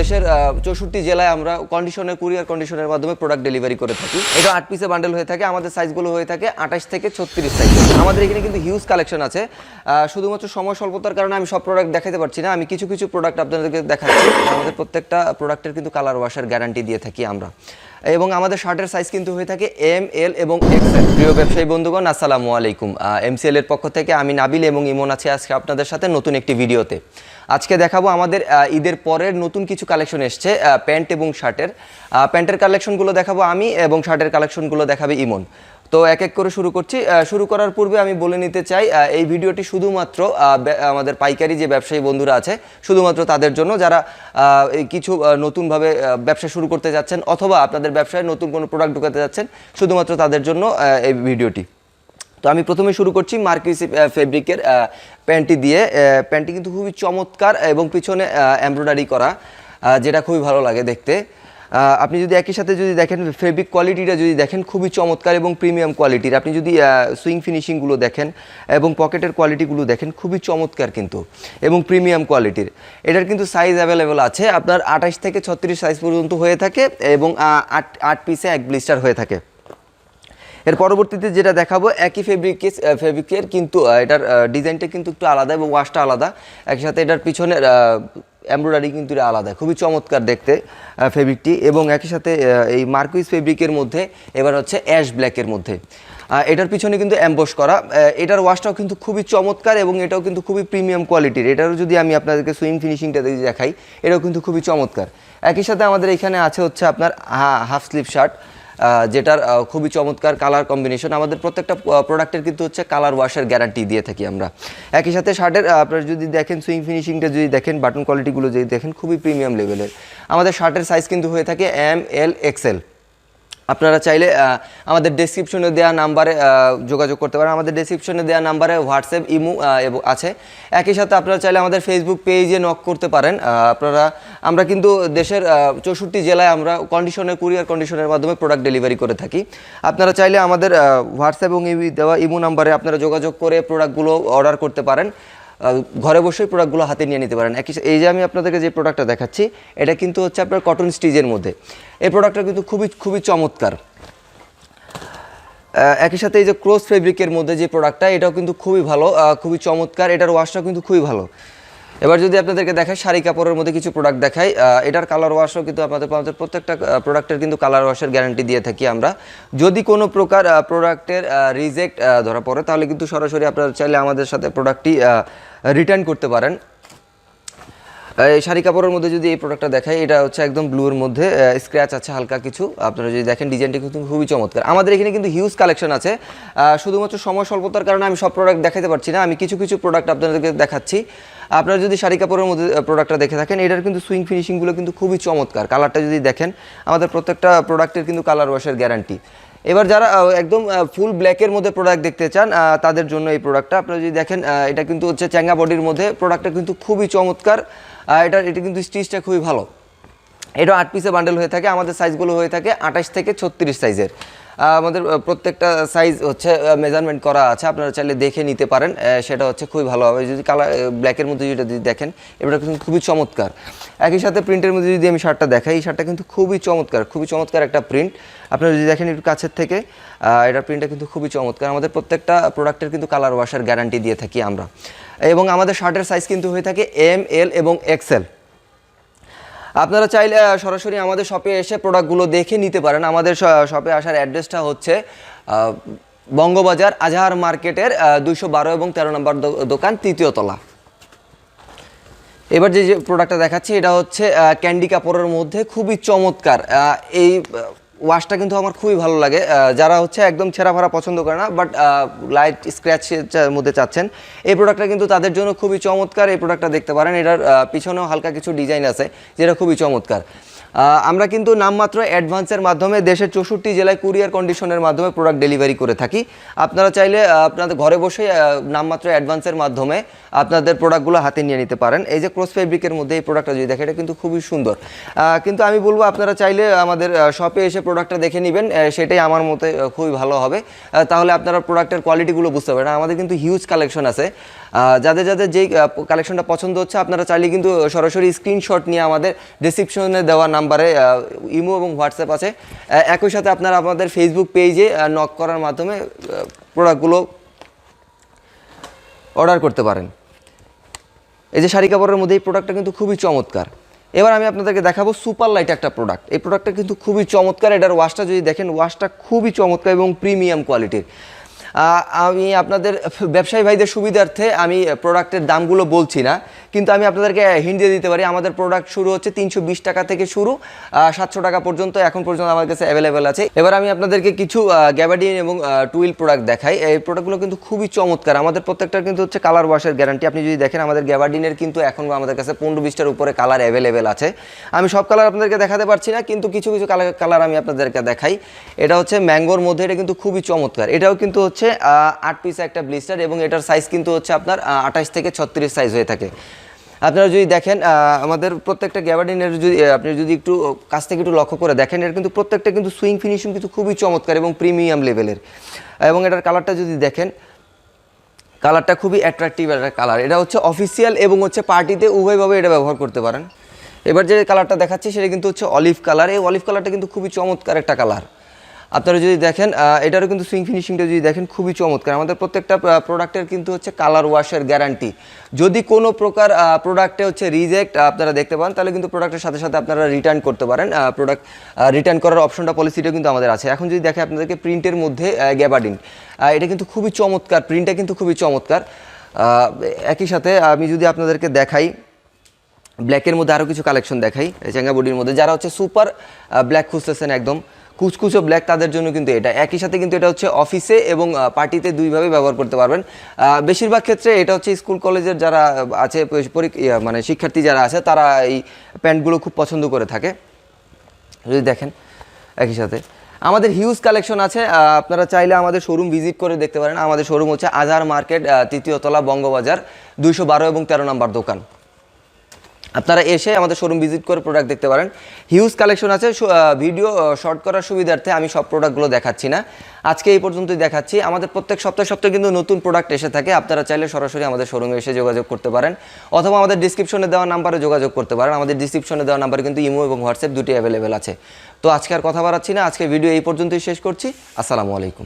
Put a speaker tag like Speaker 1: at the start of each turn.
Speaker 1: দেশের চৌষট্টি জেলায় আমরা কন্ডিশনের কুরিয়ার কন্ডিশনের মাধ্যমে প্রোডাক্ট ডেলিভারি করে থাকি। এটা আট পিসে বান্ডেল হয়ে থাকে, আমাদের সাইজগুলো হয়ে থাকে আঠাশ থেকে ছত্রিশ সাইজ আমাদের এখানে কিন্তু হিউজ কালেকশন আছে। শুধুমাত্র সময় স্বল্পতার কারণে আমি সব প্রোডাক্ট দেখাতে পারছি না। আমি কিছু কিছু প্রোডাক্ট আপনাদেরকে দেখাচ্ছি। আমাদের প্রত্যেকটা প্রোডাক্টের কিন্তু কালার ওয়াশার গ্যারান্টি দিয়ে থাকি আমরা। এবং আমাদের শার্টের সাইজ কিন্তু হয়ে থাকে এম এল এবং এক্সেল প্রিয় ব্যবসায়ী বন্ধুগণ, আসসালামু আলাইকুম। এমসিএল এর পক্ষ থেকে আমি নাবিল এবং ইমন আছি আজকে আপনাদের সাথে নতুন একটি ভিডিওতে। আজকে দেখাবো আমাদের ঈদের পরের নতুন কিছু কালেকশন এসছে প্যান্ট এবং শার্টের। প্যান্টের কালেকশনগুলো দেখাবো আমি এবং শার্টের কালেকশনগুলো দেখাবে ইমন। তো এক এক করে শুরু করছি। শুরু করার পূর্বে আমি বলে নিতে চাই এই ভিডিওটি শুধুমাত্র আমাদের পাইকারি যে ব্যবসায়ী বন্ধুরা আছে, শুধুমাত্র তাদের জন্য যারা কিছু নতুনভাবে ব্যবসা শুরু করতে যাচ্ছেন অথবা আপনাদের ব্যবসায় নতুন কোনো প্রোডাক্ট ঢুকাতে যাচ্ছেন, শুধুমাত্র তাদের জন্য এই ভিডিওটি। তো আমি প্রথমে শুরু করছি মার্কিসি ফেব্রিকের প্যান্টটি দিয়ে। প্যান্টটি কিন্তু খুবই চমৎকার এবং পিছনে এমব্রয়ডারি করা যেটা খুবই ভালো লাগে দেখতে। আপনি যদি একই সাথে যদি দেখেন ফেব্রিক কোয়ালিটিটা যদি দেখেন, খুবই চমৎকার এবং প্রিমিয়াম কোয়ালিটির আপনি যদি সুইং ফিনিশিংগুলো দেখেন এবং পকেটের কোয়ালিটিগুলো দেখেন, খুবই চমৎকার কিন্তু এবং প্রিমিয়াম কোয়ালিটির এটার কিন্তু সাইজ অ্যাভেলেবেল আছে, আপনার আঠাশ থেকে ছত্রিশ সাইজ পর্যন্ত হয়ে থাকে এবং আট আট পিসে এক ব্লিস্টার হয়ে থাকে। এর পরবর্তীতে যেটা দেখাবো, একই ফেব্রিকের ফেব্রিকের কিন্তু এটার ডিজাইনটা কিন্তু একটু আলাদা এবং ওয়াশটা আলাদা। একই সাথে এটার পিছনের এমব্রয়ডারি কিন্তু এটা আলাদা, খুবই চমৎকার দেখতে ফেব্রিকটি এবং একই সাথে এই মার্কুইস ফেব্রিকের মধ্যে, এবার হচ্ছে অ্যাশ ব্ল্যাকের মধ্যে। এটার পিছনে কিন্তু অ্যাম্বস করা। এটার ওয়াশটাও কিন্তু খুবই চমৎকার এবং এটাও কিন্তু খুবই প্রিমিয়াম কোয়ালিটির এটারও যদি আমি আপনাদেরকে সুইং ফিনিশিংটা যদি দেখাই, এটাও কিন্তু খুবই চমৎকার। একই সাথে আমাদের এখানে আছে হচ্ছে আপনার হাফ স্লিভ শার্ট যেটার খুবই চমৎকার কালার কম্বিনেশন আমাদের প্রত্যেকটা প্রোডাক্টের কিন্তু হচ্ছে কালার ওয়াশের গ্যারান্টি দিয়ে থাকি আমরা। একই সাথে শার্টের আপনার যদি দেখেন সুইং ফিনিশিংটা যদি দেখেন বাটন কোয়ালিটিগুলো যদি দেখেন, খুবই প্রিমিয়াম লেভেলের আমাদের শার্টের সাইজ কিন্তু হয়ে থাকে এম এল এক্সেল আপনারা চাইলে আমাদের ডেসক্রিপশনে দেওয়া নাম্বারে যোগাযোগ করতে পারেন। আমাদের ডেসক্রিপশনে দেওয়া নাম্বারে হোয়াটসঅ্যাপ ইমো এবং, আছে। একই সাথে আপনারা চাইলে আমাদের ফেসবুক পেজে নক করতে পারেন। আপনারা, আমরা কিন্তু দেশের চৌষট্টি জেলায় আমরা কন্ডিশনের কুরিয়ার কন্ডিশনের মাধ্যমে প্রোডাক্ট ডেলিভারি করে থাকি। আপনারা চাইলে আমাদের হোয়াটসঅ্যাপ এবং এই দেওয়া ইমো নাম্বারে আপনারা যোগাযোগ করে প্রোডাক্টগুলো অর্ডার করতে পারেন। ঘরে বসেই প্রোডাক্টগুলো হাতে নিয়ে নিতে পারেন। একই এই যে আমি আপনাদেরকে যে প্রোডাক্টটা দেখাচ্ছি, এটা কিন্তু হচ্ছে আপনার কটন স্টিজের মধ্যে। এই প্রোডাক্টটা কিন্তু খুবই খুবই চমৎকার। একই সাথে এই যে ক্রস ফেব্রিকের মধ্যে যে প্রোডাক্টটা এটাও কিন্তু খুবই ভালো খুবই চমৎকার। এটার ওয়াশটাও কিন্তু খুবই ভালো। এবার যদি আপনাদেরকে দেখাই, শাড়ি কাপড়ের মধ্যে কিছু প্রোডাক্ট দেখাই এটার কালার ওয়াশও কিন্তু আপনাদের আমাদের প্রত্যেকটা প্রোডাক্টের কিন্তু কালার ওয়াশের গ্যারান্টি দিয়ে থাকি আমরা। যদি কোনো প্রকার প্রোডাক্টের রিজেক্ট ধরা পড়ে, তাহলে কিন্তু সরাসরি আপনারা চাইলে আমাদের সাথে প্রোডাক্টটি রিটার্ন করতে পারেন। এই শাড়ি কাপড়ের মধ্যে যদি এই প্রোডাক্টটা দেখাই, এটা হচ্ছে একদম ব্লুর মধ্যে স্ক্র্যাচ আছে হালকা কিছু। আপনারা যদি দেখেন ডিজাইনটা কিন্তু খুবই চমৎকার। আমাদের এখানে কিন্তু হিউজ কালেকশন আছে। শুধুমাত্র সময় স্বল্পতার কারণে আমি সব প্রোডাক্ট দেখাতে পারছি না। আমি কিছু কিছু প্রোডাক্ট আপনাদেরকে দেখাচ্ছি। আপনারা যদি শাড়ি কাপড়ের মধ্যে প্রোডাক্টটা দেখে থাকেন, এটার কিন্তু সুইং ফিনিশিংগুলো কিন্তু খুবই চমৎকার। কালারটা যদি দেখেন, আমাদের প্রত্যেকটা প্রোডাক্টের কিন্তু কালার ওয়াশের গ্যারান্টি এবার যারা একদম ফুল ব্ল্যাকের মধ্যে প্রোডাক্ট দেখতে চান তাদের জন্য এই প্রোডাক্টটা আপনারা যদি দেখেন এটা কিন্তু হচ্ছে চ্যাঙ্গা বডির মধ্যে প্রোডাক্টটা কিন্তু খুবই চমৎকার। এটা এটা কিন্তু স্টিচটা খুবই ভালো। এটা আট পিসে বান্ডেল হয়ে থাকে, আমাদের সাইজগুলো হয়ে থাকে আঠাশ থেকে ছত্রিশ সাইজের আমাদের প্রত্যেকটা সাইজ হচ্ছে মেজারমেন্ট করা আছে, আপনারা চাইলে দেখে নিতে পারেন সেটা হচ্ছে খুবই ভালো হবে। যদি কালার ব্ল্যাকের মধ্যে যেটা যদি দেখেন এটা কিন্তু খুবই চমৎকার। একই সাথে প্রিন্টের মধ্যে যদি আমি শার্টটা দেখাই, এই শার্টটা কিন্তু খুবই চমৎকার খুবই চমৎকার একটা প্রিন্ট আপনারা যদি দেখেন একটু কাছের থেকে এটার প্রিন্টটা কিন্তু খুবই চমৎকার। আমাদের প্রত্যেকটা প্রোডাক্টের কিন্তু কালার ওয়াশার গ্যারান্টি দিয়ে থাকি আমরা। এবং আমাদের শার্টের সাইজ কিন্তু হয়ে থাকে এম এল এবং এক্সেল আপনারা চাইলে সরাসরি আমাদের শপে এসে প্রোডাক্টগুলো দেখে নিতে পারেন। আমাদের শপে আসার অ্যাড্রেসটা হচ্ছে বঙ্গবাজার আজহার মার্কেটের দুইশো বারো এবং তেরো নম্বর দোকান, তৃতীয় তলা। এবার যে যে প্রোডাক্টটা দেখাচ্ছি, এটা হচ্ছে ক্যান্ডি কাপড়ের মধ্যে খুবই চমৎকার এই ওয়াশটা কিন্তু আমার খুবই ভালো লাগে। যারা হচ্ছে একদম ছেঁড়া ফাড়া পছন্দ করে না বাট লাইট স্ক্র্যাচের মধ্যে চাচ্ছেন, এই প্রোডাক্টটা কিন্তু তাদের জন্য খুবই চমৎকার, এই প্রোডাক্টটা দেখতে পারেন। এটার পিছনেও হালকা কিছু ডিজাইন আছে, যেটা খুবই চমৎকার। আমরা কিন্তু নামমাত্র অ্যাডভান্সের মাধ্যমে দেশের চৌষট্টি জেলায় কুরিয়ার কন্ডিশনের মাধ্যমে প্রোডাক্ট ডেলিভারি করে থাকি। আপনারা চাইলে আপনাদের ঘরে বসে নামমাত্র অ্যাডভান্সের মাধ্যমে আপনাদের প্রোডাক্টগুলো হাতে নিয়ে নিতে পারেন। এই যে ক্রস ফেব্রিকের মধ্যে এই প্রোডাক্টটা যদি দেখেন, এটা কিন্তু খুবই সুন্দর। কিন্তু আমি বলব, আপনারা চাইলে আমাদের শপে এসে প্রোডাক্টটা দেখে নেবেন। সেটাই আমার মতে খুবই ভালো হবে। তাহলে আপনারা প্রোডাক্টের কোয়ালিটিগুলো বুঝতে পারবেন। আমাদের কিন্তু হিউজ কালেকশন আছে। যাদের যাদের যেই কালেকশনটা পছন্দ হচ্ছে, আপনারা চাইলে কিন্তু সরাসরি স্ক্রিনশট নিয়ে আমাদের ডিসক্রিপশনে দেওয়া নাম্বারে ইমো এবং হোয়াটসঅ্যাপ আছে। একই সাথে আপনারা আমাদের ফেসবুক পেজে নক করার মাধ্যমে প্রোডাক্টগুলো অর্ডার করতে পারেন। এই যে শাড়ি কাপড়ের মধ্যে এই প্রোডাক্টটা কিন্তু খুবই চমৎকার। এবার আমি আপনাদেরকে দেখাবো সুপার লাইট একটা প্রোডাক্ট এই প্রোডাক্টটা কিন্তু খুবই চমৎকার, এটার ওয়াশটা যদি দেখেন ওয়াশটা খুবই চমৎকার এবং প্রিমিয়াম কোয়ালিটির আমি আপনাদের ব্যবসায়ী ভাইদের সুবিধার্থে আমি প্রোডাক্টের দামগুলো বলছি না। কিন্তু আমি আপনাদেরকে হিন্ট দিয়ে দিতে পারি, আমাদের প্রোডাক্ট শুরু হচ্ছে তিনশো বিশ টাকা থেকে শুরু সাতশো টাকা পর্যন্ত, এখন পর্যন্ত আমার কাছে অ্যাভেলেবেল আছে। এবার আমি আপনাদেরকে কিছু গ্যাবাডিন এবং টুইল প্রোডাক্ট দেখাই। এই প্রোডাক্টগুলো কিন্তু খুবই চমৎকার। আমাদের প্রত্যেকটার কিন্তু হচ্ছে কালার ওয়াশের গ্যারান্টি আপনি যদি দেখেন, আমাদের গ্যাবাডিনের কিন্তু এখন আমাদের কাছে পনেরো বিশটার উপরে কালার অ্যাভেলেবেল আছে। আমি সব কালার আপনাদেরকে দেখাতে পারছি না, কিন্তু কিছু কিছু কালার কালার আমি আপনাদেরকে দেখাই। এটা হচ্ছে ম্যাঙ্গোর মধ্যে, এটা কিন্তু খুবই চমৎকার। এটাও কিন্তু হচ্ছে আট পিস একটা ব্লিস্টার এবং এটার সাইজ কিন্তু হচ্ছে আপনার আঠাশ থেকে ছত্রিশ সাইজ হয়ে থাকে। আপনারা যদি দেখেন আমাদের প্রত্যেকটা গ্যাবার্ডিনের যদি আপনি যদি একটু কাছ থেকে একটু লক্ষ্য করে দেখেন এটা কিন্তু প্রত্যেকটা কিন্তু সুইং ফিনিশিং কিন্তু খুবই চমৎকার এবং প্রিমিয়াম লেভেলের এবং এটার কালারটা যদি দেখেন কালারটা খুবই অ্যাট্রাকটিভ একটা কালার এটা হচ্ছে অফিসিয়াল এবং হচ্ছে পার্টিতে উভয়ভাবে এটা ব্যবহার করতে পারেন। এবার যে কালারটা দেখাচ্ছি, সেটা কিন্তু হচ্ছে অলিভ কালার এই অলিভ কালারটা কিন্তু খুবই চমৎকার একটা কালার আপনারা যদি দেখেন এটারও কিন্তু সুইং ফিনিশিংটা যদি দেখেন, খুবই চমৎকার। আমাদের প্রত্যেকটা প্রোডাক্টের কিন্তু হচ্ছে কালার ওয়াশের গ্যারান্টি যদি কোনো প্রকার প্রোডাক্টে হচ্ছে রিজেক্ট আপনারা দেখতে পান, তাহলে কিন্তু প্রোডাক্টের সাথে সাথে আপনারা রিটার্ন করতে পারেন। প্রোডাক্ট রিটার্ন করার অপশনটা পলিসিটা কিন্তু আমাদের আছে। এখন যদি দেখে আপনাদেরকে প্রিন্টের মধ্যে গ্যাবার্ডিন এটা কিন্তু খুবই চমৎকার প্রিন্টটা কিন্তু খুবই চমৎকার। একই সাথে আমি যদি আপনাদেরকে দেখাই ব্ল্যাকের মধ্যে আরও কিছু কালেকশন দেখাই চেঙ্গা বডির মধ্যে। যারা হচ্ছে সুপার ব্ল্যাক খুঁজতেছেন একদম কুচকুচো ব্ল্যাক তাদের জন্য কিন্তু এটা। একই সাথে কিন্তু এটা হচ্ছে অফিসে এবং পার্টিতে দুইভাবে ব্যবহার করতে পারবেন। বেশিরভাগ ক্ষেত্রে এটা হচ্ছে স্কুল কলেজের যারা আছে মানে শিক্ষার্থী যারা আছে, তারা এই প্যান্টগুলো খুব পছন্দ করে থাকে। যদি দেখেন, একই সাথে। আমাদের হিউজ কালেকশন আছে। আপনারা চাইলে আমাদের শোরুম ভিজিট করে দেখতে পারেন। আমাদের শোরুম হচ্ছে আজহার মার্কেট তৃতীয়তলা বঙ্গবাজার, দুইশো বারো এবং তেরো নম্বর দোকান। আপনারা এসে আমাদের শোরুম ভিজিট করে প্রোডাক্ট দেখতে পারেন। হিউজ কালেকশন আছে ভিডিও শর্ট করার সুবিধার্থে আমি সব প্রোডাক্টগুলো দেখাচ্ছি না। আজকে এই পর্যন্তই দেখাচ্ছি। আমাদের প্রত্যেক সপ্তাহে সপ্তাহে কিন্তু নতুন প্রোডাক্ট এসে থাকে। আপনারা চাইলে সরাসরি আমাদের শোরুমে এসে যোগাযোগ করতে পারেন। অথবা আমাদের ডিসক্রিপশনে দেওয়া নাম্বারে যোগাযোগ করতে পারেন। আমাদের ডিসক্রিপশনে দেওয়া নাম্বারে কিন্তু ইমো এবং হোয়াটসঅ্যাপ দুটি অ্যাভেলেবেল আছে। তো আজকে আর কথা বাড়াচ্ছি না। আজকে ভিডিও এই পর্যন্তই শেষ করছি। আসসালামু আলাইকুম।